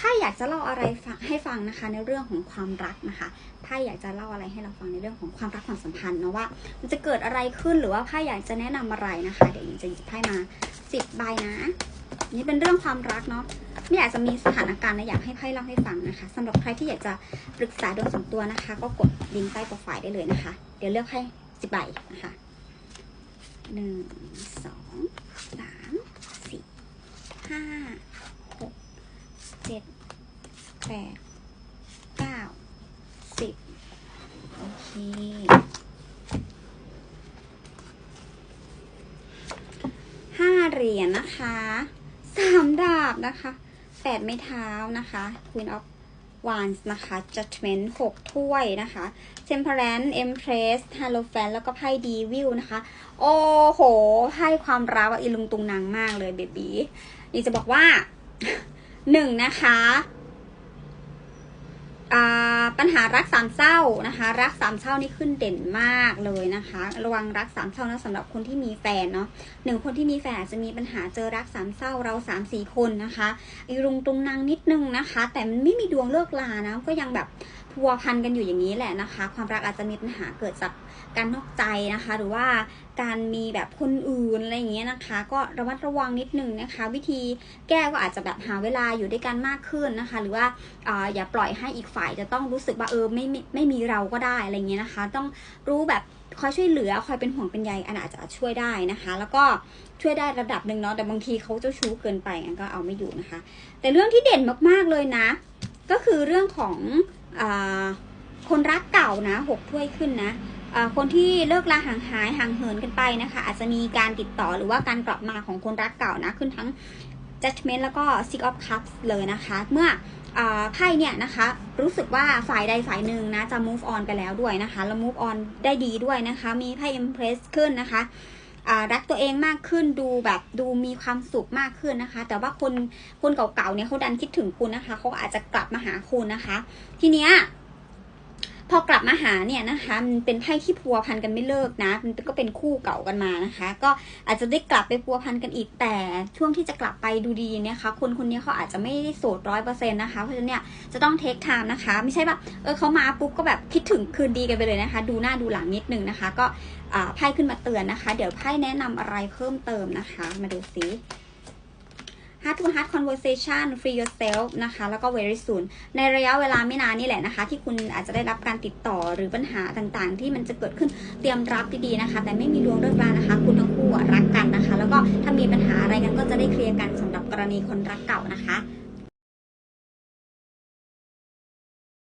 ถ้าอยากจะเล่าอะไรให้ฟังนะคะในเรื่องของความรักนะคะ ถ้าอยากจะเล่าอะไรให้เราฟังในเรื่องของความรักความสัมพันธ์เนาะว่า มันจะเกิดอะไรขึ้นหรือว่าไพ่อยากจะแนะนำอะไรนะคะ เดี๋ยวจะหยิบไพ่มาสิบใบนะ นี่เป็นเรื่องความรักเนาะไม่อยากจะมีสถานการณ์นะอยากให้ไพ่เล่าให้ฟังนะคะสำหรับใครที่อยากจะปรึกษาโดยส่วนตัวนะคะ ก็กดลิงก์ใต้โปรไฟล์ได้เลยนะคะ เดี๋ยวเลือกให้สิบใบนะคะหนึ่งสองสามสี่ห้าหกเจ็ดแปดเก้าสิบโอเค ห้า เหรียญนะคะสามดาบนะคะแปดไม้เท้านะคะ Queen of Wands นะคะ Judgment หกถ้วยนะคะ Temperance Empress Hierophant แล้วก็ไพ่ Devil นะคะ โอ้โหให้ความรักอีลุงตุงนางมากเลยเบบีนี่จะบอกว่าหนึ่งนะคะ ปัญหารักสามเศร้านะคะ รักสามเศร้านี่ขึ้นเด่นมากเลยนะคะ ระวังรักสามเศร้านะสำหรับคนที่มีแฟนเนาะหนึ่งคนที่มีแฟนอาจจะมีปัญหาเจอรักสามเศร้าเราสามสี่คนนะคะอีรุงตรงนางนิดนึงนะคะ แต่มันไม่มีดวงเลิกลานะก็ยังแบบพัวพันกันอยู่อย่างนี้แหละนะคะ ความรักอาจจะมีปัญหาเกิดจากการนอกใจนะคะ หรือว่าการมีแบบคนอื่นอะไรอย่างเงี้ยนะคะ ก็ระมัดระวังนิดนึงนะคะ วิธีแก้ก็อาจจะแบบหาเวลาอยู่ด้วยกันมากขึ้นนะคะ หรือว่าออย่าปล่อยให้อีกฝ่ายจะต้องรู้สึกว่าเออไม่ไม่ไม่มีเราก็ได้อะไรเงี้ยนะคะ ต้องรู้แบบคอยช่วยเหลือคอยเป็นห่วงเป็นใยอันอาจจะช่วยได้นะคะ แล้วก็ช่วยได้ระดับหนึ่งเนาะแต่บางทีเขาเจ้าชู้เกินไปงั้นก็เอาไม่อยู่นะคะ แต่เรื่องที่เด่นมากๆเลยนะ ก็คือเรื่องของอคนรักเก่านะหกถ้วยขึ้นนะคนที่เลิกลาห่างหายห่างเหินกันไปนะคะ อาจจะมีการติดต่อหรือว่าการกลับมาของคนรักเก่านะขึ้นทั้ง judgment แล้วก็ six of cups เลยนะคะ เมื่อไพ่เนี่ยนะคะรู้สึกว่าฝ่ายใดฝ่ายหนึ่งนะจะ move on ไปแล้วด้วยนะคะ แล้ว move on ได้ดีด้วยนะคะ มีไพ่ impress ขึ้นนะคะ รักตัวเองมากขึ้นดูแบบดูมีความสุขมากขึ้นนะคะ แต่ว่าคนคนเก่าๆเนี่ยเขาดันคิดถึงคุณนะคะเขาอาจจะกลับมาหาคุณนะคะ ทีเนี้ย พอกลับมาหาเนี่ยนะคะมันเป็นไพ่ที่พัวพันกันไม่เลิกนะ มันก็เป็นคู่เก่ากันมานะคะ ก็อาจจะได้กลับไปพัวพันกันอีกแต่ช่วงที่จะกลับไปดูดีเนี่ยค่ะคนคนนี้เขาอาจจะไม่ได้โสดร้อยเปอร์เซ็นต์นะคะเพราะฉะนั้นเนี่ยจะต้องเทคไทม์นะคะ ไม่ใช่แบบเออเขามาปุ๊บก็แบบคิดถึงคืนดีกันไปเลยนะคะ ดูหน้าดูหลังนิดนึงนะคะ ก็อ่าไพ่ขึ้นมาเตือนนะคะ เดี๋ยวไพ่แนะนำอะไรเพิ่มเติมนะคะ มาดูซิ Heart to Heart Conversation Free Yourself นะคะ แล้วก็ Very Soon ในระยะเวลาไม่นานนี่แหละนะคะ ที่คุณอาจจะได้รับการติดต่อหรือปัญหาต่างๆ ที่มันจะเกิดขึ้นเตรียมรับดีๆนะคะ แต่ไม่มีดวงเลิกรานะคะ คุณทั้งคู่รักกันนะคะ แล้วก็ถ้ามีปัญหาอะไรกันก็จะได้เคลียร์กันสำหรับกรณีคนรักเก่านะคะ